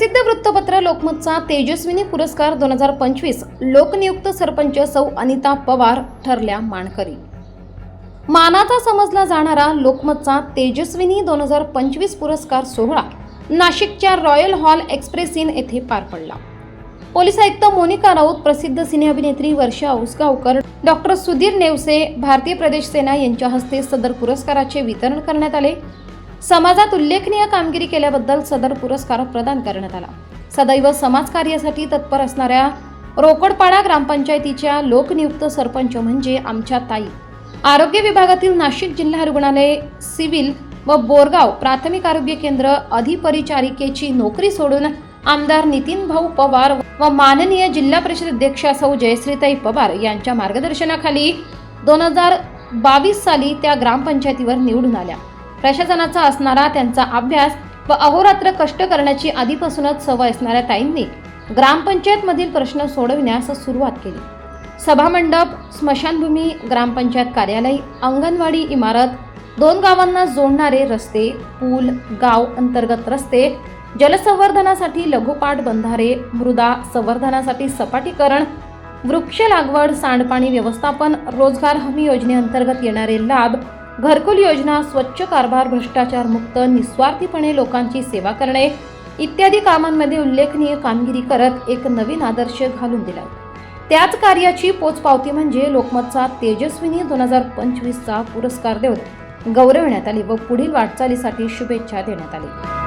प्रसिद्ध वृत्तपत्र लोकमतचा तेजस्विनी पुरस्कार दोन हजार पंचवीस लोकनियुक्त सरपंच सौ अनिता पवार ठरल्या मानकरी. मानाचा समजला जाणारा लोकमतचा तेजस्विनी दोन हजार पंचवीस पुरस्कार सोहळा नाशिकच्या रॉयल हॉल एक्सप्रेस इन येथे पार पडला. पोलीस आयुक्त मोनिका राऊत प्रसिद्ध सिने अभिनेत्री वर्षा उसगावकर डॉक्टर सुधीर नेवसे भारतीय प्रदेश सेना यांच्या हस्ते सदर पुरस्काराचे वितरण करण्यात आले. समाजात उल्लेखनीय कामगिरी केल्याबद्दल सदर पुरस्कार प्रदान करण्यात आला. सदैव समाजकार्यासाठी तत्पर असणाऱ्या रोकडपाडा ग्रामपंचायतीच्या लोकनियुक्त सरपंच म्हणजे आमच्या ताई. आरोग्य विभागातील नाशिक जिल्हा रुग्णालय सिव्हिल व बोरगाव प्राथमिक आरोग्य केंद्र अधिपरिचारिकेची नोकरी सोडून आमदार नितीन भाऊ पवार व माननीय जिल्हा परिषद अध्यक्षा सौ जयश्रीताई पवार यांच्या मार्गदर्शनाखाली दोन हजार बावीस साली त्या ग्रामपंचायतीवर निवडून आल्या. प्रशासनाचा असणारा त्यांचा अभ्यास व अहोरात्र कष्ट करण्याची आधीपासूनच सवय असणाऱ्या ताईंनी ग्रामपंचायतमधील प्रश्न सोडविण्यास सुरुवात केली. सभामंडप स्मशानभूमी ग्रामपंचायत कार्यालय अंगणवाडी इमारत दोन गावांना जोडणारे रस्ते पूल गाव अंतर्गत रस्ते जलसंवर्धनासाठी लघुपाट बंधारे मृदा संवर्धनासाठी सपाटीकरण वृक्ष लागवड सांडपाणी व्यवस्थापन रोजगार हमी योजनेअंतर्गत येणारे लाभ घरकुल योजना स्वच्छ कारभार भ्रष्टाचार मुक्त निस्वार्थीपणे लोकांची सेवा करणे इत्यादी कामांमध्ये उल्लेखनीय कामगिरी करत एक नवीन आदर्श घालून दिला त्याच कार्याची पोचपावती म्हणजे लोकमतचा तेजस्विनी दोन हजार पंचवीसचा पुरस्कार देऊन गौरविण्यात आली व पुढील वाटचालीसाठी शुभेच्छा देण्यात आली.